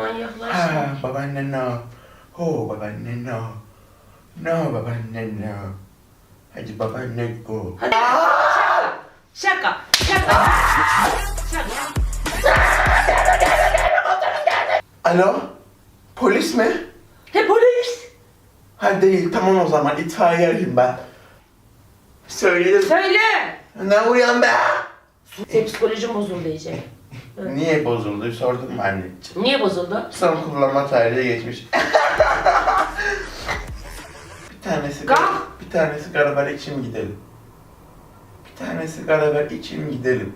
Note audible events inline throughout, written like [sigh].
Ha, babaanne no. Ho babaanne no. No babaanne no. Hadi babaanne go. Hadi. Şaka. Şaka. Şaka. Alo? Polis mi? He polis. Ha değil tamam o zaman itfaiye arayayım ben. Söyledim. Söyle. Ne uyan be? Senin psikolojin bozuldu iyice. Niye bozuldu sordum mu anneciğim. Niye bozuldu? Son kullanma tarihi geçmiş. [laughs] bir tane sigara, Kalk. bir tane sigara ver içim gidelim. Bir tane sigara ver içim gidelim.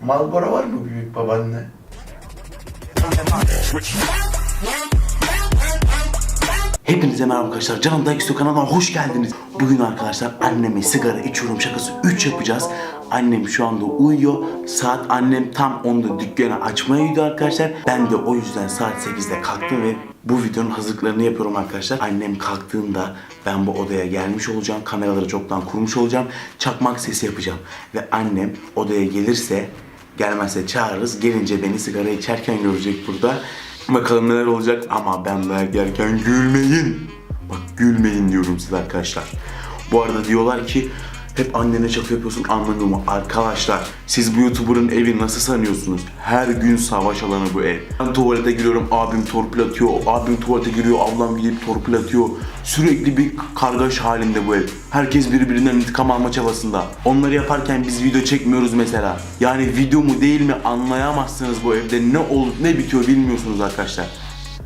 Malboro var mı büyük babaanne? Hepinize merhaba arkadaşlar. Canım Daiksu kanalına hoş geldiniz. Bugün arkadaşlar anneme sigara içiyorum şakası 3 yapacağız. Annem şu anda uyuyor. Saat annem tam onda dükkanı açmaya gidiyor arkadaşlar. Ben de o yüzden saat 8'de kalktım ve bu videonun hazırlıklarını yapıyorum arkadaşlar. Annem kalktığında ben bu odaya gelmiş olacağım. Kameraları çoktan kurmuş olacağım. Çakmak sesi yapacağım. Ve annem odaya gelirse Gelmezse çağırırız. Gelince beni sigara içerken görecek burada. Bakalım neler olacak ama ben yerken gülmeyin. Bak gülmeyin diyorum size arkadaşlar. Bu arada diyorlar ki hep annene çakı yapıyorsun anlamıyor mu? Arkadaşlar siz bu YouTuber'ın evi nasıl sanıyorsunuz? Her gün savaş alanı bu ev. Ben tuvalete giriyorum abim torpil atıyor. Abim tuvalete giriyor ablam gidip torpil atıyor. Sürekli bir kargaş halinde bu ev. Herkes birbirinden intikam alma çabasında. Onları yaparken biz video çekmiyoruz mesela. Yani video mu değil mi anlayamazsınız bu evde. Ne olup ne bitiyor bilmiyorsunuz arkadaşlar.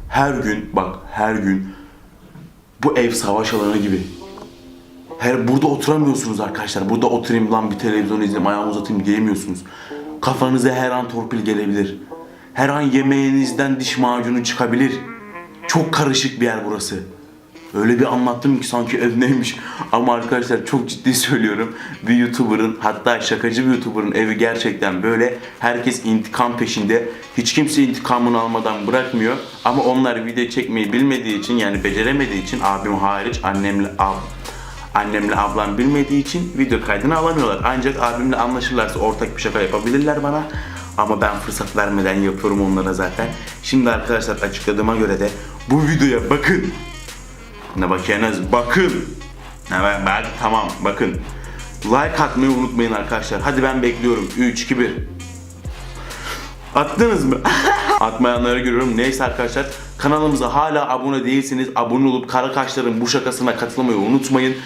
Her gün bak her gün bu ev savaş alanı gibi. Her burada oturamıyorsunuz arkadaşlar. Burada oturayım lan bir televizyon izleyeyim, ayağımı uzatayım diyemiyorsunuz. Kafanıza her an torpil gelebilir. Her an yemeğinizden diş macunu çıkabilir. Çok karışık bir yer burası. Öyle bir anlattım ki sanki ev neymiş. Ama arkadaşlar çok ciddi [laughs] söylüyorum. Bir YouTuber'ın hatta şakacı bir YouTuber'ın evi gerçekten böyle. Herkes intikam peşinde. Hiç kimse intikamını almadan bırakmıyor. Ama onlar video çekmeyi bilmediği için yani beceremediği için abim hariç annemle ab Annemle ablam bilmediği için video kaydını alamıyorlar. Ancak abimle anlaşırlarsa ortak bir şaka yapabilirler bana. Ama ben fırsat vermeden yapıyorum onlara zaten. Şimdi arkadaşlar açıkladığıma göre de bu videoya bakın. Ne bakıyorsunuz? Bakın. Ne ben, ben tamam bakın. Like atmayı unutmayın arkadaşlar. Hadi ben bekliyorum. 3 2 1. Attınız mı? [laughs] Atmayanları görüyorum. Neyse arkadaşlar kanalımıza hala abone değilseniz abone olup kara kaşların bu şakasına katılmayı unutmayın.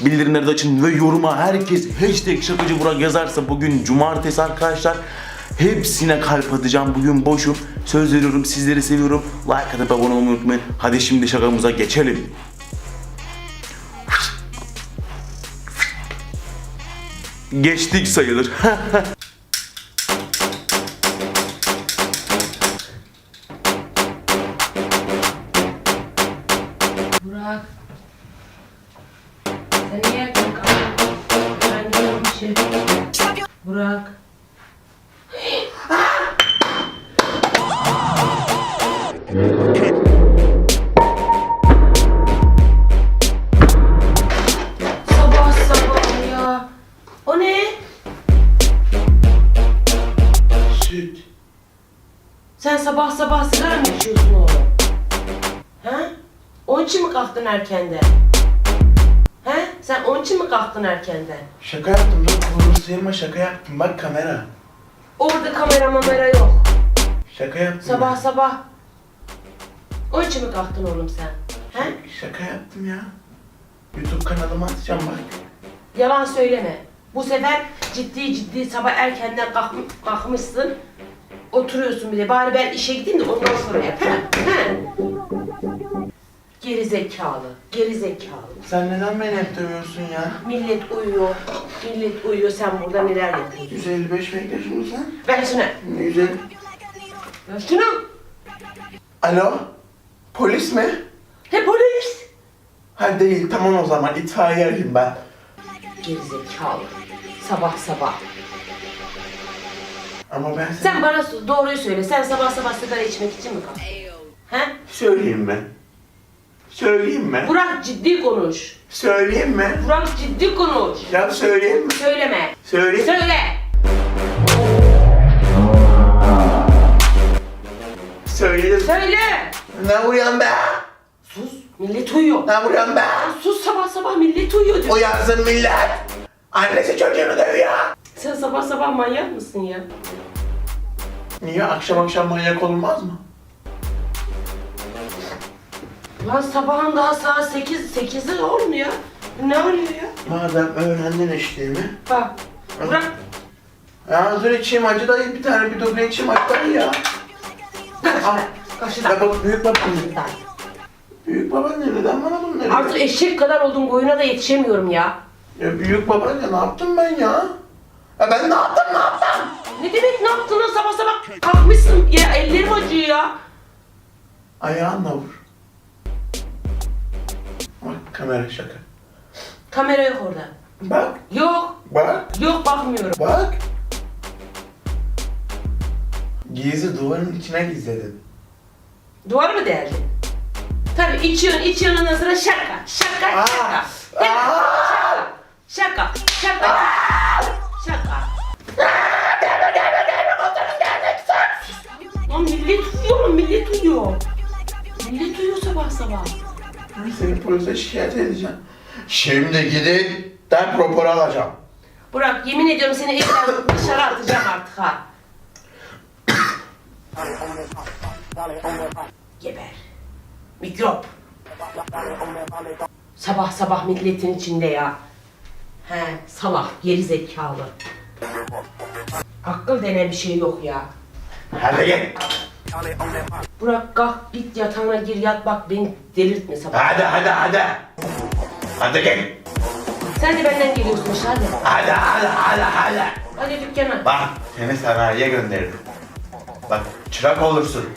Bildirimleri de açın ve yoruma herkes hashtag şakacı Burak yazarsa bugün cumartesi arkadaşlar. Hepsine kalp atacağım. Bugün boşum. Söz veriyorum sizleri seviyorum. Like atıp abone olmayı unutmayın. Hadi şimdi şakamıza geçelim. Geçtik sayılır. [laughs] Sen niye erken kalktın? Ben şey. Burak. sabah sabah ya. O ne? Süt. Sen sabah sabah sigara mı içiyorsun oğlum? He? Onun için mi kalktın erkenden? Sen onun için mi kalktın erkenden? Şaka yaptım dur kolumu sıyırma şaka yaptım bak kamera. Orada kamera mamera yok. Şaka yaptım. Sabah ya. sabah. Onun için mi kalktın oğlum sen? He? Şaka yaptım ya. YouTube kanalıma atacağım bak. Yalan söyleme. Bu sefer ciddi ciddi sabah erkenden kalk, kalkmışsın. Oturuyorsun bile. Bari ben işe gideyim de ondan sonra yap. He? He? Geri zekalı. Geri zekalı. Sen neden beni hep dövüyorsun ya? Millet uyuyor. Millet uyuyor. Sen burada neler yapıyorsun? 155 bekle şunu sen. Ver şunu. 150. Ver şunu. Alo? Polis mi? He polis. Ha değil tamam o zaman itfaiye arayayım ben. Geri zekalı. Sabah sabah. Ama ben Sen sana bana doğruyu söyle. Sen sabah sabah sigara içmek için mi kalktın? He? söyleyeyim mi? Söyleyeyim mi? Burak ciddi konuş. Söyleyeyim mi? Burak ciddi konuş. Ya söyleyeyim mi? Söyleme. Söyleyeyim. Söyle. Söyle. Ne vuruyorsun be? Sus. Millet uyuyor. Ne vuruyorsun be? Sus sabah sabah millet uyuyor. diyor. Uyansın millet. Annesi çocuğunu dövüyor. Sen sabah sabah manyak mısın ya? Niye akşam akşam manyak olmaz mı? Lan sabahın daha saat 8, 8'i olmuyor. Ne oluyor ya? Madem öğrendin içtiğimi. Bak. Bırak. Ya hazır içeyim acı dayı bir tane bir duble içeyim acı dayı ya. Al. Kaşıdan. Ya bak büyük babam. Büyük baban ne neden bana bunları? Artık eşek kadar oldum boyuna da yetişemiyorum ya. Ya büyük babaanne ne yaptım ben ya? Ya ben ne yaptım ne yaptım? Ne demek ne yaptın lan sabah sabah kalkmışsın ya ellerim acıyor ya. Ayağınla vur. Kamera şaka. Kamera yok orada. Bak Yok. bak Yok bakmıyorum. bak. Gizli duvarın içine gizledin. Duvar mı deldin? Tabii içiyorsun içiyorsun ondan sonra şaka şaka şaka. Şaka şaka şaka. Şaka. Lan millet uyuyor lan millet uyuyor. Millet uyuyor sabah sabah. Ben seni polise şikayet edeceğim. Şimdi gidin ben rapor alacağım. Burak yemin ediyorum seni evden dışarı atacağım artık ha. Geber. Mikrop. Sabah sabah milletin içinde ya. He salak geri zekalı. Akıl denen bir şey yok ya. Hadi git. Burak kalk git yatağına gir yat bak beni delirtme sabah. Hadi hadi hadi. Hadi git. Sen de benden geliyorsun işte hadi. Hadi hadi hadi hadi. Hadi dükkana. Bak seni sanayiye gönderirim. Bak çırak olursun.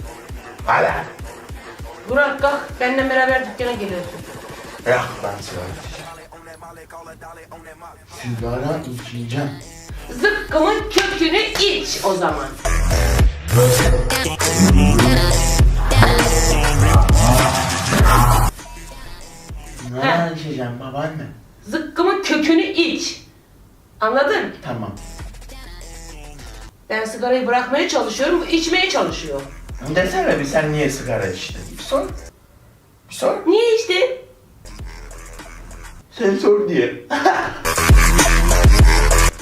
Hadi. Burak kalk benden beraber dükkana geliyorsun. Yok ben sigara. Sigara içeceğim. Zıkkımın kökünü iç o zaman. Ne içeceğim babaanne? Zıkkımın kökünü iç. Anladın? Tamam. Ben sigarayı bırakmaya çalışıyorum, bu içmeye çalışıyor. Desene bir sen niye sigara içtin? Bir sor. Bir sor. Niye içtin? Sen sor diye.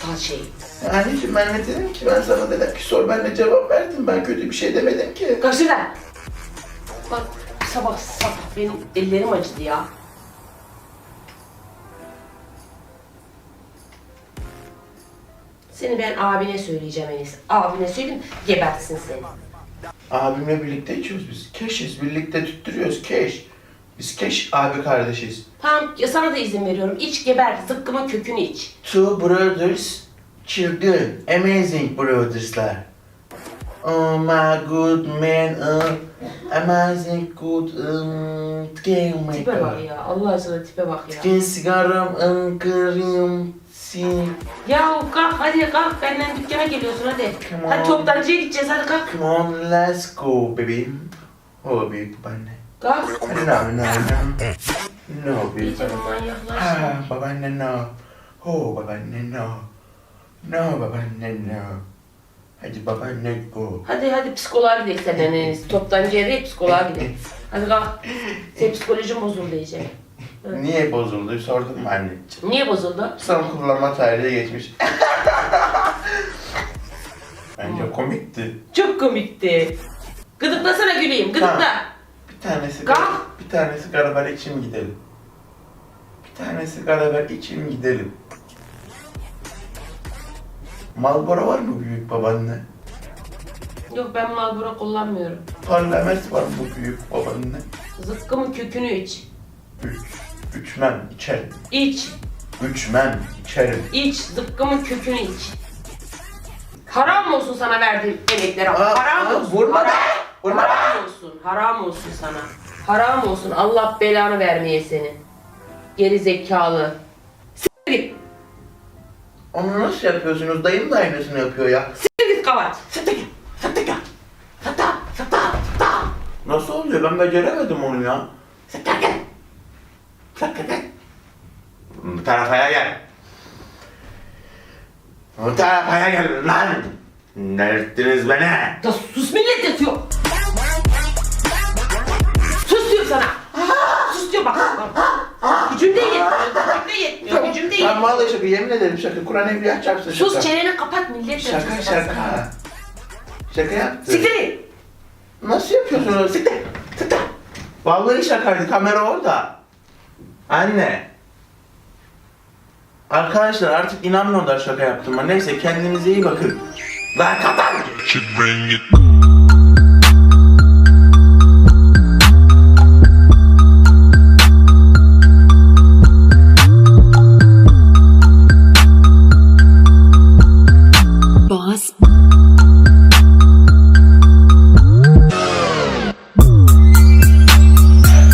Tal şey. Anneciğim ben ne dedim ki ben sana dedim ki sor ben de cevap verdim ben kötü bir şey demedim ki. Kaçtı lan. Bak sabah sabah benim ellerim acıdı ya. Seni ben abine söyleyeceğim en iyisi. Abine söyleyeyim, gebertsin seni. Abimle birlikte içiyoruz biz. Keşiz birlikte tüttürüyoruz keş. Biz keş abi kardeşiz. Tamam, ya sana da izin veriyorum. İç geber, zıkkımın kökünü iç. Two brothers, çılgın, amazing brotherslar. Oh my good man, uh, amazing good, um, game Tipe bak ya, Allah aşkına tipe bak ya. Tüken sigaram, um, kırım, sin. Ya kalk hadi kalk benden dükkana geliyorsun hadi. Come on. Hadi toptancıya gideceğiz hadi kalk. Come on, let's go bebeğim. Oh büyük babaanne. Kalk. No, no, no. No büyük İyice babaanne. manyaklaş. Ha, babaanne no. Oh babaanne no. No babaanne no. Hadi babaanne go. Hadi hadi psikoloğa gidelim iyisi. Toptancıya değil psikoloğa gidelim. Hadi kalk. Senin psikolojin bozuldu iyice. Niye bozuldu sordum mu anneciğim. Niye bozuldu? Son kullanma tarihi geçmiş. Bence komikti. Çok komikti. Gıdıklasana güleyim gıdıkla. Bir tane sigara, Kalk. bir tane sigara ver içim gidelim. Bir tane sigara ver içim gidelim. Marlboro var mı büyük babaanne? Yok ben Marlboro kullanmıyorum. Parlament var mı büyük babaanne? Zıkkımın kökünü iç. Üç. Üçmem içerim. İç. Üçmem içerim. İç. Zıkkımın kökünü iç. Haram olsun sana verdiğim emeklere. Aa, haram aa, olsun. vurma be! haram, Vurma be! haram olsun. Haram olsun sana. Haram olsun. Allah belanı vermeye seni. Geri zekalı. Onu nasıl yapıyorsunuz? Dayım da aynısını yapıyor ya. Siktir git kavat. Siktir git. Siktir git. Siktir. Siktir. Siktir. Nasıl oluyor? Ben beceremedim onu ya. Siktir git. Siktir git. Bu tarafaya gel. Bu tarafaya gel lan. Delirttiniz beni. Ya sus millet yatıyor. Sus diyor sana. Sus diyor bak. Cümle yetmiyor. Cümle yetmiyor. bir Cümle Ben yetmiyor. vallahi yemin ederim şaka. Kur'an evliya çarpsın şaka. Sus çeneni kapat millet. Şaka şaka. Şaka yaptı. Siktir. Nasıl yapıyorsun onu? Siktir. Siktir. Vallahi şakaydı. Kamera orada. Anne. Arkadaşlar artık inanmıyorlar şaka yaptığıma. Neyse kendinize iyi bakın. Lan kapat. She bring it.